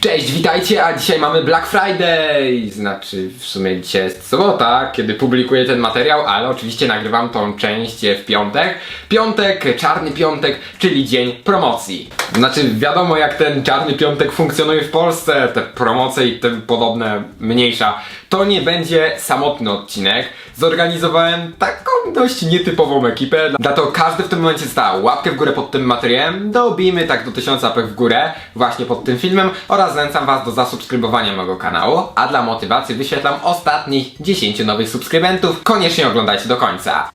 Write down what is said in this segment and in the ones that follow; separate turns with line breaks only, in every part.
Cześć, witajcie, a dzisiaj mamy Black Friday! Znaczy, w sumie dzisiaj jest sobota, kiedy publikuję ten materiał, ale oczywiście nagrywam tą część w piątek. Piątek, czarny piątek, czyli dzień promocji. Znaczy, wiadomo jak ten czarny piątek funkcjonuje w Polsce, te promocje i tym podobne, mniejsza. To nie będzie samotny odcinek. Zorganizowałem taką dość nietypową ekipę. Dla to każdy w tym momencie stał łapkę w górę pod tym materiałem. Dobijmy tak do 1000 łapek w górę właśnie pod tym filmem oraz zachęcam Was do zasubskrybowania mojego kanału. A dla motywacji wyświetlam ostatnich 10 nowych subskrybentów. Koniecznie oglądajcie do końca.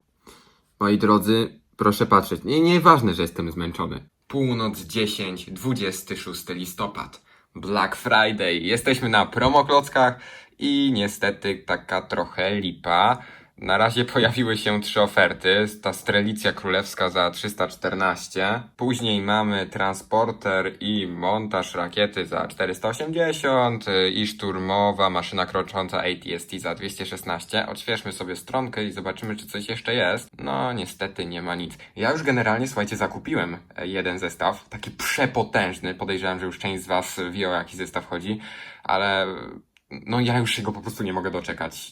Moi drodzy, proszę patrzeć. Nie, nieważne, że jestem zmęczony. Północ 10, 26 listopad. Black Friday. Jesteśmy na promoklockach i niestety taka trochę lipa. Na razie pojawiły się trzy oferty. Ta strelicja królewska za 314. Później mamy transporter i montaż rakiety za 480 i szturmowa maszyna krocząca ATST za 216. Odświeżmy sobie stronkę i zobaczymy, czy coś jeszcze jest. No, niestety nie ma nic. Ja już generalnie, słuchajcie, zakupiłem e, jeden zestaw, taki przepotężny. Podejrzewam, że już część z Was wie o jaki zestaw chodzi, ale no ja już się go po prostu nie mogę doczekać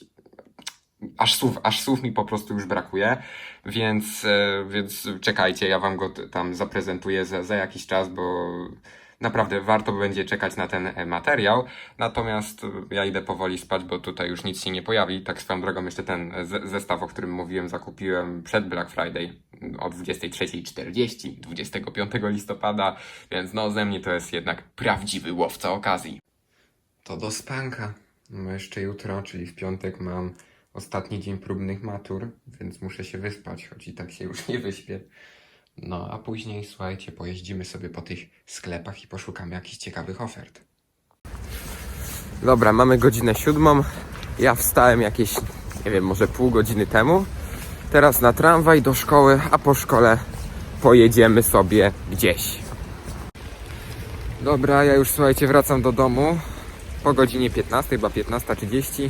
aż słów, aż słów mi po prostu już brakuje, więc, e, więc czekajcie, ja wam go tam zaprezentuję za, za jakiś czas, bo naprawdę warto będzie czekać na ten e, materiał. Natomiast ja idę powoli spać, bo tutaj już nic się nie pojawi. Tak swoją drogą jeszcze ten e, ze- zestaw, o którym mówiłem, zakupiłem przed Black Friday o 23.40, 25 listopada, więc no ze mnie to jest jednak prawdziwy łowca okazji. To do spanka. No jeszcze jutro, czyli w piątek mam ostatni dzień próbnych matur, więc muszę się wyspać, choć i tak się już nie wyśpię. No a później, słuchajcie, pojeździmy sobie po tych sklepach i poszukamy jakichś ciekawych ofert. Dobra, mamy godzinę siódmą. Ja wstałem jakieś, nie wiem, może pół godziny temu. Teraz na tramwaj do szkoły, a po szkole pojedziemy sobie gdzieś. Dobra, ja już słuchajcie, wracam do domu po godzinie 15, chyba 15.30.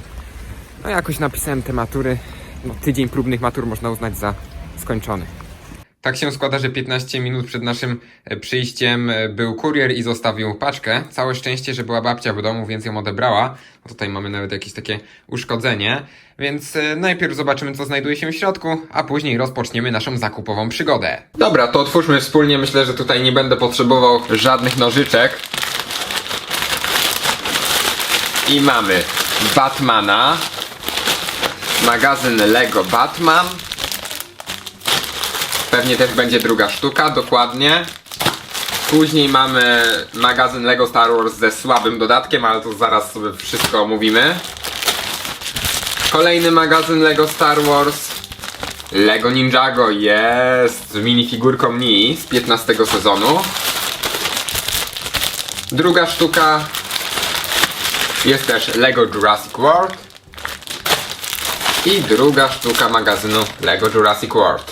No jakoś napisałem te matury. No, tydzień próbnych matur można uznać za skończony. Tak się składa, że 15 minut przed naszym e, przyjściem e, był kurier i zostawił paczkę. Całe szczęście, że była babcia w domu, więc ją odebrała. No Tutaj mamy nawet jakieś takie uszkodzenie. Więc e, najpierw zobaczymy, co znajduje się w środku, a później rozpoczniemy naszą zakupową przygodę. Dobra, to otwórzmy wspólnie. Myślę, że tutaj nie będę potrzebował żadnych nożyczek. I mamy Batmana, magazyn Lego Batman. Pewnie też będzie druga sztuka, dokładnie. Później mamy magazyn Lego Star Wars ze słabym dodatkiem, ale to zaraz sobie wszystko omówimy. Kolejny magazyn Lego Star Wars. Lego Ninjago jest z minifigurką Nii z 15 sezonu. Druga sztuka jest też Lego Jurassic World. I druga sztuka magazynu Lego Jurassic World.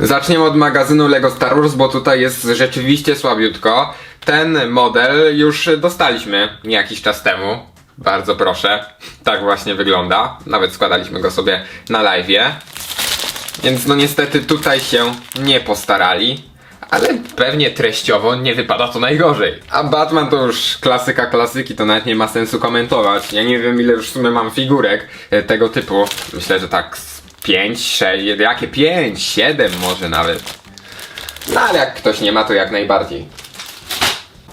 Zaczniemy od magazynu Lego Star Wars, bo tutaj jest rzeczywiście słabiutko. Ten model już dostaliśmy jakiś czas temu. Bardzo proszę. Tak właśnie wygląda. Nawet składaliśmy go sobie na live'ie. Więc no niestety tutaj się nie postarali. Ale pewnie treściowo nie wypada to najgorzej. A Batman to już klasyka klasyki, to nawet nie ma sensu komentować. Ja nie wiem ile już w sumie mam figurek e, tego typu. Myślę, że tak 5, 6, jakie 5, 7 może nawet. No ale jak ktoś nie ma, to jak najbardziej.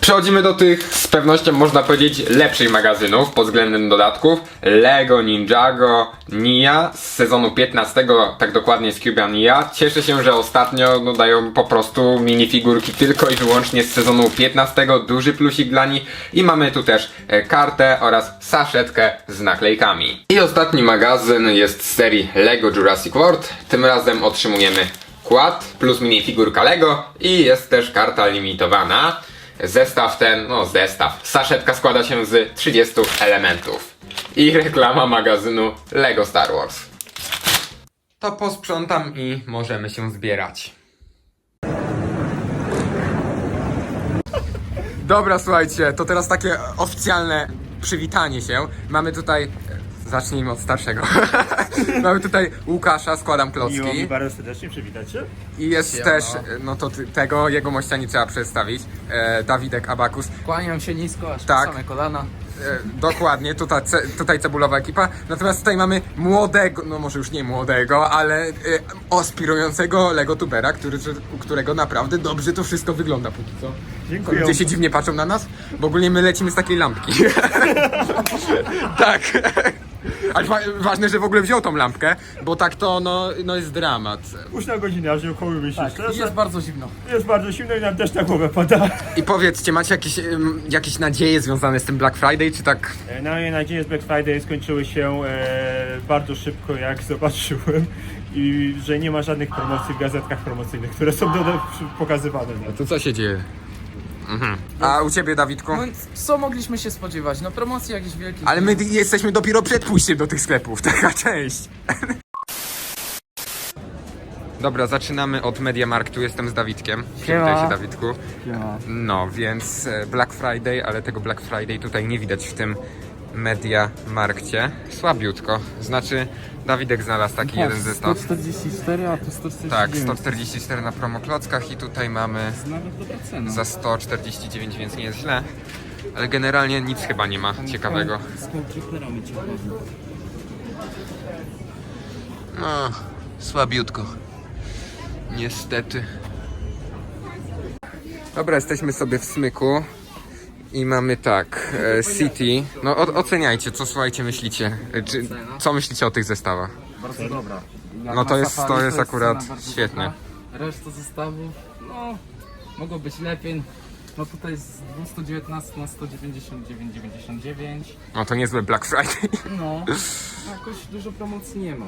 Przechodzimy do tych pewnością można powiedzieć lepszych magazynów pod względem dodatków. Lego Ninjago Nia z sezonu 15, tak dokładnie z Cubia Nia. Cieszę się, że ostatnio no, dają po prostu minifigurki tylko i wyłącznie z sezonu 15, duży plusik dla nich. I mamy tu też e, kartę oraz saszetkę z naklejkami. I ostatni magazyn jest z serii Lego Jurassic World. Tym razem otrzymujemy kład plus minifigurka Lego i jest też karta limitowana. Zestaw ten, no zestaw. Saszetka składa się z 30 elementów. I reklama magazynu Lego Star Wars. To posprzątam i możemy się zbierać. Dobra, słuchajcie, to teraz takie oficjalne przywitanie się. Mamy tutaj zacznijmy od starszego. Mamy tutaj Łukasza, składam
Miło
klocki.
mi bardzo serdecznie przywitać się.
I jest
Siema.
też, no to ty, tego, jego mościa nie trzeba przedstawić. E, Dawidek Abakus.
Kłaniam się nisko, aż
Tak.
po same kolana.
E, dokładnie, tutaj, ce, tutaj cebulowa ekipa. Natomiast tutaj mamy młodego, no może już nie młodego, ale e, aspirującego legotubera, który, u którego naprawdę dobrze to wszystko wygląda póki co.
Dziękuję.
Ludzie się dziwnie patrzą na nas, bo ogólnie my lecimy z takiej lampki. tak. Ale wa- ważne, że w ogóle wziął tą lampkę, bo tak to no, no jest dramat.
Późna godzina, aż nie ukołymy się
Tak, jest bardzo zimno.
Jest bardzo zimno i nam też na głowę pada.
I powiedzcie, macie jakieś, ym, jakieś nadzieje związane z tym Black Friday, czy tak
E, Na moje nadzieje z Black Friday skończyły się e, bardzo szybko, jak zobaczyłem. I że nie ma żadnych promocji w gazetkach promocyjnych, które są do, do, pokazywane. No.
To co się dzieje? Mhm. A u ciebie, Dawidku?
No, co mogliśmy się spodziewać? No promocji jakichś wielkich.
Ale my jesteśmy dopiero przed pójściem do tych sklepów, taka część. Dobra, zaczynamy od Mediamarktu. Jestem z Dawidkiem. Przywitaj się, Dawidku. No, więc e, Black Friday, ale tego Black Friday tutaj nie widać w tym Mediamarkcie. Słabiutko. Znaczy, Dawidek znalazł taki jeden zestaw.
144, a tu 149.
Tak, 144 na promoklockach i tutaj mamy za 149, więc nie jest źle. Ale generalnie nic chyba nie ma ciekawego. No, słabiutko. Niestety. Dobra, jesteśmy sobie w smyku. I mamy tak, e, City. No o, oceniajcie, co słuchajcie, myślicie. E, Czy, co myślicie o tych zestawach?
Bardzo dobra. Jak
No to
na
jest-
safari
to jest akurat
cena bardzo
świetnie.
dobra. Reszta zestawów, no, mogło być lepiej. No tutaj z 219 na 199,99.
No to niezłe Black Friday.
No, jakoś dużo promocji nie ma.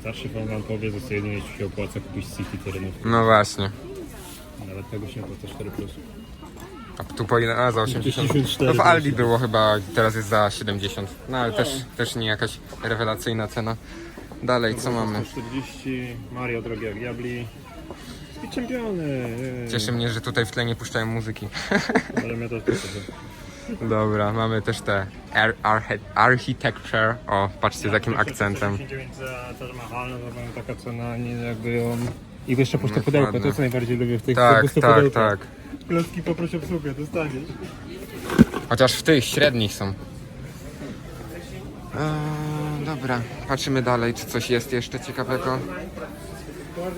Starszy fan wam powie, że sobie jedynie się opłaca kupić City terenów.
No właśnie.
Nawet tego się opłaca 4 plus.
A tu po ile? A, za 80.
54
No w Aldi było chyba, teraz jest za 70. No ale też, też nie jakaś rewelacyjna cena. Dalej, co mamy?
40, Mario drogie jak diabli. I czempiony.
Cieszy mnie, że tutaj w tle nie puszczają muzyki.
Ale mnie też cieszy.
Dobra, mamy też te ar architecture. O, patrzcie z jakim akcentem.
69 za Taj Mahal, no to taka cena, nie jakby on... I jeszcze puste
Dokładnie.
pudełko, to co najbardziej lubię w tych
Tak, tak, tak.
Klocki poproszę obsługę, dostaniesz.
Chociaż w tych średnich są. Eee, dobra, patrzymy dalej, czy coś jest jeszcze ciekawego.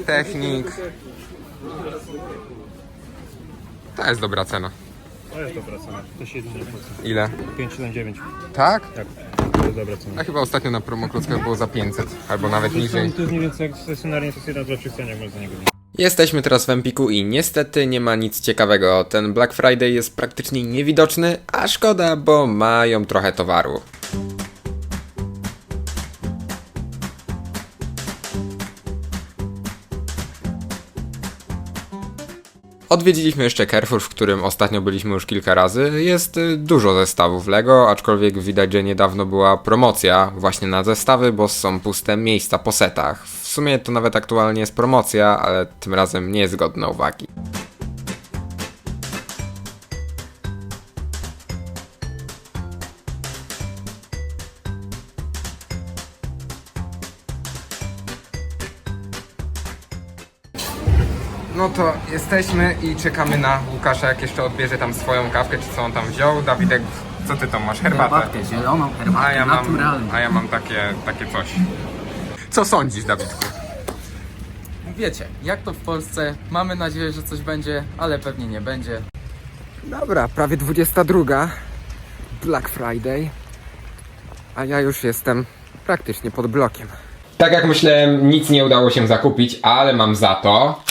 Technik. To jest dobra cena.
To jest dobra cena, to się jedynie opłaca.
Ile?
579,
Tak?
tak. To jest dobra cena.
A chyba ostatnio na promoklockach było za 500, albo nawet niżej.
To jest mniej więcej jak stacjonarnie, to jest jedna cen, jak można za niego
Jesteśmy teraz w Empiku i niestety nie ma nic ciekawego. Ten Black Friday jest praktycznie niewidoczny, a szkoda, bo mają trochę towaru. Odwiedziliśmy jeszcze Carrefour, w którym ostatnio byliśmy już kilka razy. Jest y, dużo zestawów Lego, aczkolwiek widać, że niedawno była promocja właśnie na zestawy, bo są puste miejsca po setach. W sumie to nawet aktualnie jest promocja, ale tym razem nie jest godna uwagi. No to jesteśmy i czekamy na Łukasza, jak jeszcze odbierze tam swoją kawkę, czy co on tam wziął. Dawidek, co ty tam masz? Herbatę.
zieloną, herbatę
A ja mam,
naturalną.
a ja mam takie, takie coś. Co sądzisz, Dawidku?
Wiecie, jak to w Polsce, mamy nadzieję, że coś będzie, ale pewnie nie będzie.
Dobra, prawie 22. Black Friday. A ja już jestem praktycznie pod blokiem. Tak jak myślałem, nic nie udało się zakupić, ale mam za to.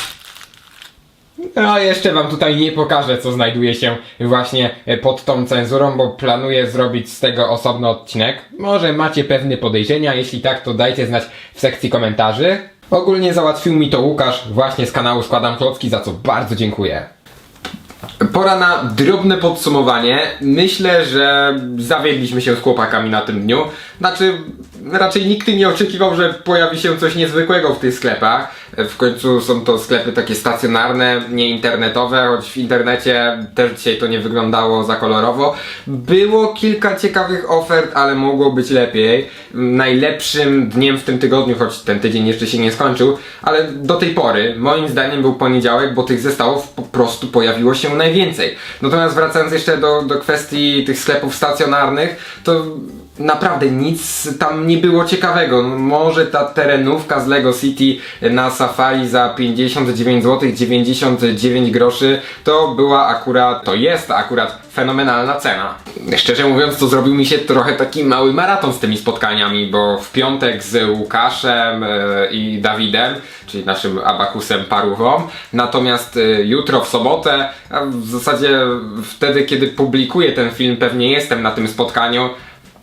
No, jeszcze wam tutaj nie pokażę, co znajduje się właśnie e, pod tą cenzurą, bo planuję zrobić z tego osobny odcinek. Może macie pewne podejrzenia, jeśli tak, to dajcie znać w sekcji komentarzy. Ogólnie załatwił mi to Łukasz właśnie z kanału Składam Klocki, za co bardzo dziękuję. Pora na drobne podsumowanie. Myślę, że zawiedliśmy się z chłopakami na tym dniu. Znaczy, raczej nikt nie oczekiwał, że pojawi się coś niezwykłego w tych sklepach. W końcu są to sklepy takie stacjonarne, nie internetowe, choć w internecie też dzisiaj to nie wyglądało za kolorowo. Było kilka ciekawych ofert, ale mogło być lepiej. Najlepszym dniem w tym tygodniu, choć ten tydzień jeszcze się nie skończył, ale do tej pory moim zdaniem był poniedziałek, bo tych zestawów po prostu pojawiło się najwięcej. Natomiast wracając jeszcze do, do kwestii tych sklepów stacjonarnych, to naprawdę nic tam nie było ciekawego. No, Może ta terenówka z Lego City na Safari za 59 zł 99 groszy to była akurat, to jest akurat fenomenalna cena. Szczerze mówiąc, to zrobił mi się trochę taki mały maraton z tymi spotkaniami, bo w piątek z Łukaszem e, i Dawidem, czyli naszym abakusem parówą, natomiast e, jutro w sobotę, a w zasadzie wtedy, kiedy publikuję ten film, pewnie jestem na tym spotkaniu,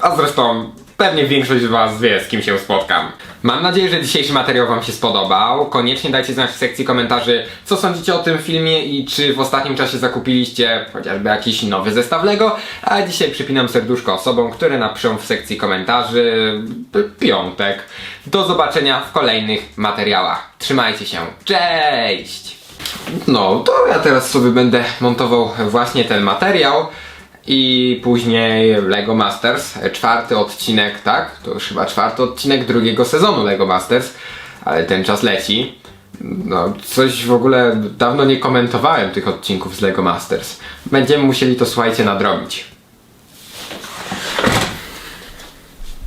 a zresztą pewnie większość z Was wie, z kim się spotkam. Mam nadzieję, że dzisiejszy materiał Wam się spodobał. Koniecznie dajcie znać w sekcji komentarzy, co sądzicie o tym filmie i czy w ostatnim czasie zakupiliście chociażby jakiś nowy zestaw Lego. A dzisiaj przypinam serduszko osobom, które napiszą w sekcji komentarzy piątek. Do zobaczenia w kolejnych materiałach. Trzymajcie się. Cześć! No, to ja teraz sobie będę montował właśnie ten materiał i później Lego Masters, czwarty odcinek, tak? To już chyba czwarty odcinek drugiego sezonu Lego Masters, ale ten czas leci. No, coś w ogóle dawno nie komentowałem tych odcinków z Lego Masters. Będziemy musieli to słuchajcie nadrobić.